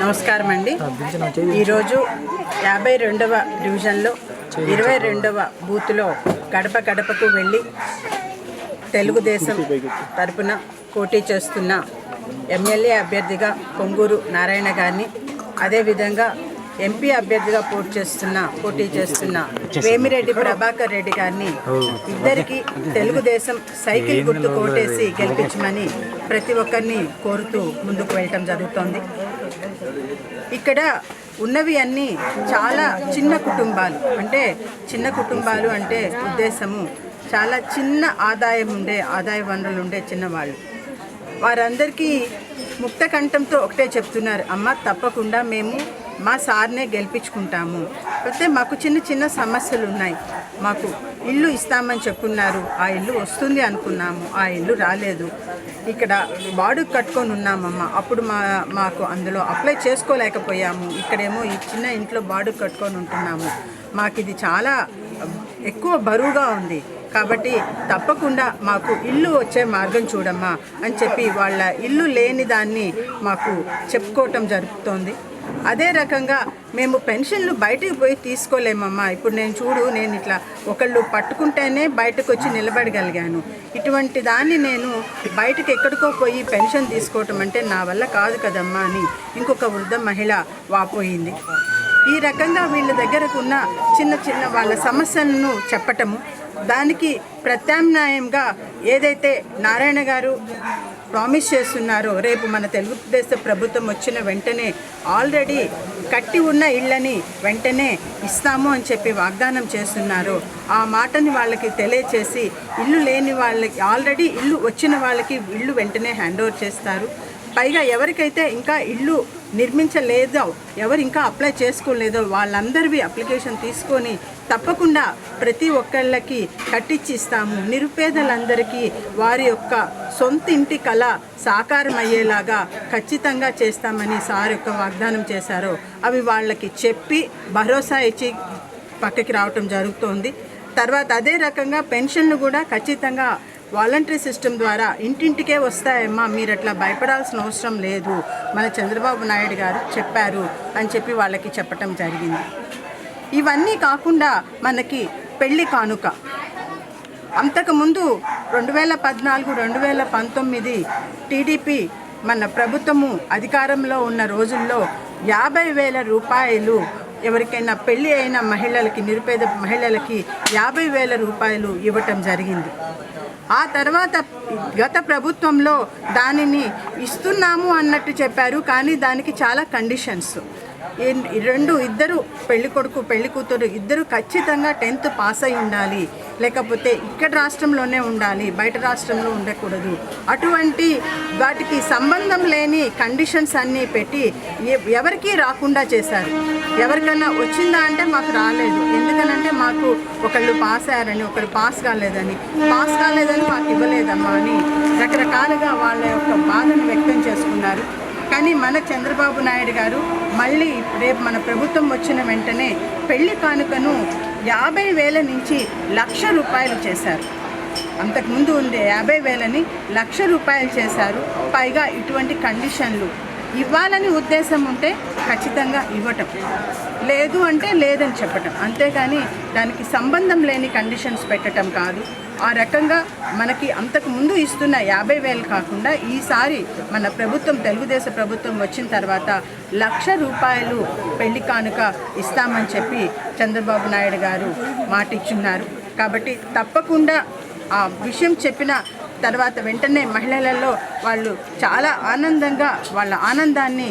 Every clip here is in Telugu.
నమస్కారం అండి ఈరోజు యాభై రెండవ డివిజన్లో ఇరవై రెండవ బూత్లో గడప గడపకు వెళ్ళి తెలుగుదేశం తరపున పోటీ చేస్తున్న ఎమ్మెల్యే అభ్యర్థిగా కొంగూరు నారాయణ గారిని అదేవిధంగా ఎంపీ అభ్యర్థిగా పోటీ చేస్తున్న పోటీ చేస్తున్న వేమిరెడ్డి ప్రభాకర్ రెడ్డి గారిని ఇద్దరికి తెలుగుదేశం సైకిల్ గుర్తు కోటేసి గెలిపించమని ప్రతి ఒక్కరిని కోరుతూ ముందుకు వెళ్ళటం జరుగుతోంది. ఇక్కడ ఉన్నవి అన్నీ చాలా చిన్న కుటుంబాలు. అంటే చిన్న కుటుంబాలు అంటే ఉద్దేశము చాలా చిన్న ఆదాయం ఉండే ఆదాయ వనరులు ఉండే చిన్నవాళ్ళు. వారందరికీ ముక్త కంఠంతో ఒకటే చెప్తున్నారు అమ్మ తప్పకుండా మేము మా సార్నే గెలిపించుకుంటాము. అయితే మాకు చిన్న చిన్న సమస్యలు ఉన్నాయి మాకు ఇల్లు ఇస్తామని చెప్పున్నారు. ఆ ఇల్లు వస్తుంది అనుకున్నాము. ఆ ఇల్లు రాలేదు. ఇక్కడ బాడుకు కట్టుకొని ఉన్నామమ్మ. అప్పుడు మా మాకు అందులో అప్లై చేసుకోలేకపోయాము. ఇక్కడేమో ఈ చిన్న ఇంట్లో బాడు కట్టుకొని ఉంటున్నాము. మాకు ఇది చాలా ఎక్కువ బరువుగా ఉంది. కాబట్టి తప్పకుండా మాకు ఇల్లు వచ్చే మార్గం చూడమ్మా అని చెప్పి వాళ్ళ ఇల్లు లేని దాన్ని మాకు చెప్పుకోవటం జరుగుతోంది. అదే రకంగా మేము పెన్షన్లు బయటకు పోయి తీసుకోలేమమ్మా. ఇప్పుడు నేను చూడు నేను ఇట్లా ఒకళ్ళు పట్టుకుంటేనే బయటకు వచ్చి నిలబడగలిగాను. ఇటువంటి దాన్ని నేను బయటకు ఎక్కడికో పోయి పెన్షన్ తీసుకోవటం అంటే నా వల్ల కాదు కదమ్మా అని ఇంకొక వృద్ధ మహిళ వాపోయింది. ఈ రకంగా వీళ్ళ దగ్గరకు ఉన్న చిన్న చిన్న వాళ్ళ సమస్యలను చెప్పటము దానికి ప్రత్యామ్నాయంగా ఏదైతే నారాయణ గారు ప్రామిస్ చేస్తున్నారో. రేపు మన తెలుగుదేశ ప్రభుత్వం వచ్చిన వెంటనే ఆల్రెడీ కట్టి ఉన్న ఇళ్ళని వెంటనే ఇస్తాము అని చెప్పి వాగ్దానం చేస్తున్నారు. ఆ మాటని వాళ్ళకి తెలియచేసి ఇల్లు లేని వాళ్ళకి ఆల్రెడీ ఇల్లు వచ్చిన వాళ్ళకి ఇల్లు వెంటనే హ్యాండ్ ఓవర్ చేస్తారు. పైగా ఎవరికైతే ఇంకా ఇల్లు నిర్మించలేదో ఎవరు ఇంకా అప్లై చేసుకోలేదో వాళ్ళందరివి అప్లికేషన్ తీసుకొని తప్పకుండా ప్రతి ఒక్కళ్ళకి కట్టించి ఇస్తాము నిరుపేదలందరికీ వారి యొక్క సొంత ఇంటి కళ సాకారం అయ్యేలాగా ఖచ్చితంగా చేస్తామని సార్ యొక్క వాగ్దానం చేశారో. అవి వాళ్ళకి చెప్పి భరోసా ఇచ్చి పక్కకి రావటం జరుగుతోంది. తర్వాత అదే రకంగా పెన్షన్లు కూడా ఖచ్చితంగా వాలంటరీ సిస్టమ్ ద్వారా ఇంటింటికే వస్తాయమ్మా మీరు అట్లా భయపడాల్సిన అవసరం లేదు మన చంద్రబాబు నాయుడు గారు చెప్పారు అని చెప్పి వాళ్ళకి చెప్పటం జరిగింది. ఇవన్నీ కాకుండా మనకి పెళ్ళి కానుక. అంతకుముందు రెండు వేల పద్నాలుగు రెండు వేల పంతొమ్మిది టీడీపీ మన ప్రభుత్వము అధికారంలో ఉన్న రోజుల్లో యాభై వేల రూపాయలు ఎవరికైనా పెళ్ళి అయిన మహిళలకి నిరుపేద మహిళలకి యాభై వేల రూపాయలు ఇవ్వటం జరిగింది. ఆ తర్వాత గత ప్రభుత్వంలో దానిని ఇస్తున్నాము అన్నట్టు చెప్పారు కానీ దానికి చాలా కండిషన్స్ రెండు ఇద్దరు పెళ్ళి కొడుకు పెళ్ళి కూతురు ఇద్దరు ఖచ్చితంగా టెన్త్ పాస్ అయి ఉండాలి. లేకపోతే ఇక్కడ రాష్ట్రంలోనే ఉండాలి బయట రాష్ట్రంలో ఉండకూడదు. అటువంటి వాటికి సంబంధం లేని కండిషన్స్ అన్నీ పెట్టి ఎ- ఎవరికీ రాకుండా చేశారు. ఎవరికైనా వచ్చిందా అంటే మాకు రాలేదు. ఎందుకనంటే మాకు ఒకళ్ళు పాస్ అయ్యారని ఒకళ్ళు పాస్ కాలేదని. పాస్ కాలేదని మాకు ఇవ్వలేదమ్మా అని రకరకాలుగా వాళ్ళ యొక్క బాధను వ్యక్తం చేసుకున్నారు. కానీ మన చంద్రబాబు నాయుడు గారు మళ్ళీ రేపు మన ప్రభుత్వం వచ్చిన వెంటనే పెళ్ళి కానుకను యాభై వేల నుంచి లక్ష రూపాయలు చేశారు. అంతకుముందు ఉండే యాభై వేలని లక్ష రూపాయలు చేశారు. పైగా ఇటువంటి కండిషన్లు ఇవ్వాలని ఉద్దేశం ఉంటే ఖచ్చితంగా ఇవ్వటం. లేదు అంటే లేదని చెప్పటం. అంతేకాని దానికి సంబంధం లేని కండిషన్స్ పెట్టడం కాదు. ఆ రకంగా మనకి అంతకు ముందు ఇస్తున్న యాభై వేలు కాకుండా ఈసారి మన ప్రభుత్వం తెలుగుదేశ ప్రభుత్వం వచ్చిన తర్వాత లక్ష రూపాయలు పెళ్ళి కానుక ఇస్తామని చెప్పి చంద్రబాబు నాయుడు గారు మాట ఇచ్చున్నారు కాబట్టి తప్పకుండా ఆ విషయం చెప్పిన తర్వాత వెంటనే మహిళలలో వాళ్ళు చాలా ఆనందంగా వాళ్ళ ఆనందాన్ని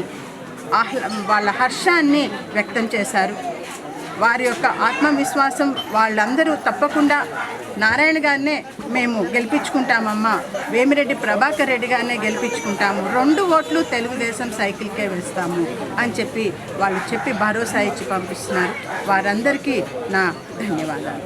ఆహ్లా వాళ్ళ హర్షాన్ని వ్యక్తం చేశారు. వారి యొక్క ఆత్మవిశ్వాసం వాళ్ళందరూ తప్పకుండా నారాయణ గారినే మేము గెలిపించుకుంటామమ్మా వేమిరెడ్డి ప్రభాకర్ రెడ్డి గారినే గెలిపించుకుంటాము రెండు ఓట్లు తెలుగుదేశం సైకిల్కే వేస్తాము అని చెప్పి వాళ్ళు చెప్పి భరోసా ఇచ్చి పంపిస్తున్నారు. వారందరికీ నా ధన్యవాదాలు.